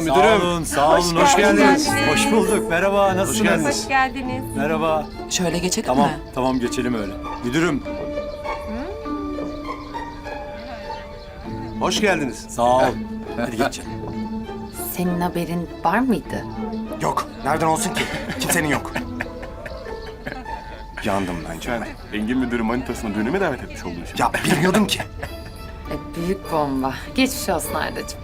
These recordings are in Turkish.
Müdürüm. Sağ olun, sağ olun. Hoş, Hoş geldiniz. geldiniz. Hoş bulduk. Merhaba, nasılsınız? geldiniz. Hoş geldiniz. Merhaba. Şöyle geçelim Tamam, mi? tamam geçelim öyle. Müdürüm, Hoş geldiniz. sağ ol. Hadi geçelim. Senin haberin var mıydı? Yok. Nereden olsun ki? Kimsenin yok. Yandım bence. Ben Engin müdürü manitasını düğüne mi davet etmiş olduğu için? Ya bilmiyordum ki. E, büyük bomba. Geçmiş olsun Arda'cığım.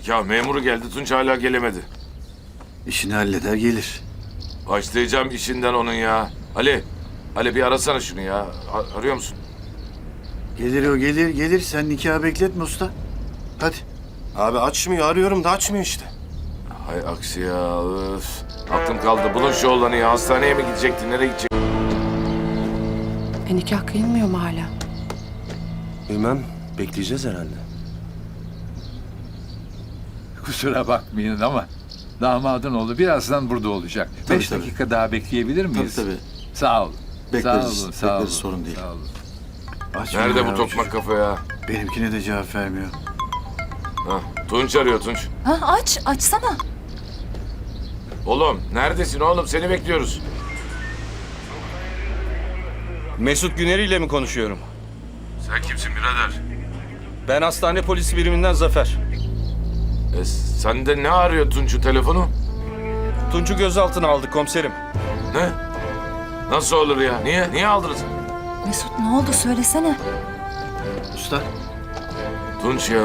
Nikah memuru geldi Tunç hala gelemedi. İşini halleder gelir. Başlayacağım işinden onun ya. Ali, Ali bir arasana şunu ya. A- arıyor musun? Gelir o gelir gelir. Sen nikahı bekletme usta. Hadi. Abi açmıyor. Arıyorum da açmıyor işte. Hay aksi ya. Öf. Aklım kaldı. Bulun şu oğlanı ya. Hastaneye mi gidecekti? Nereye gidecek? E nikah kıyılmıyor mu hala? Bilmem. Bekleyeceğiz herhalde. Kusura bakmayın ama damadın oğlu birazdan burada olacak. Tabii, Beş tabii. dakika daha bekleyebilir miyiz? tabii. Sağ olun. Bekleriz, Sağ olun, sağ bekleriz, olun. sorun değil. Sağ olun. Açmıyor Nerede ya bu tokmak çocuk. kafa ya? Benimkine de cevap vermiyor. Hah, Tunç arıyor Tunç. Ha, aç, açsana. Oğlum neredesin oğlum? Seni bekliyoruz. Mesut Güneri ile mi konuşuyorum? Sen kimsin birader? Ben hastane polisi biriminden Zafer. E, sende ne arıyor Tunç'un telefonu? Tunç'u gözaltına aldık komiserim. Ne? Nasıl olur ya? Niye? Niye aldınız? Mesut ne oldu söylesene. Usta Tunç ya.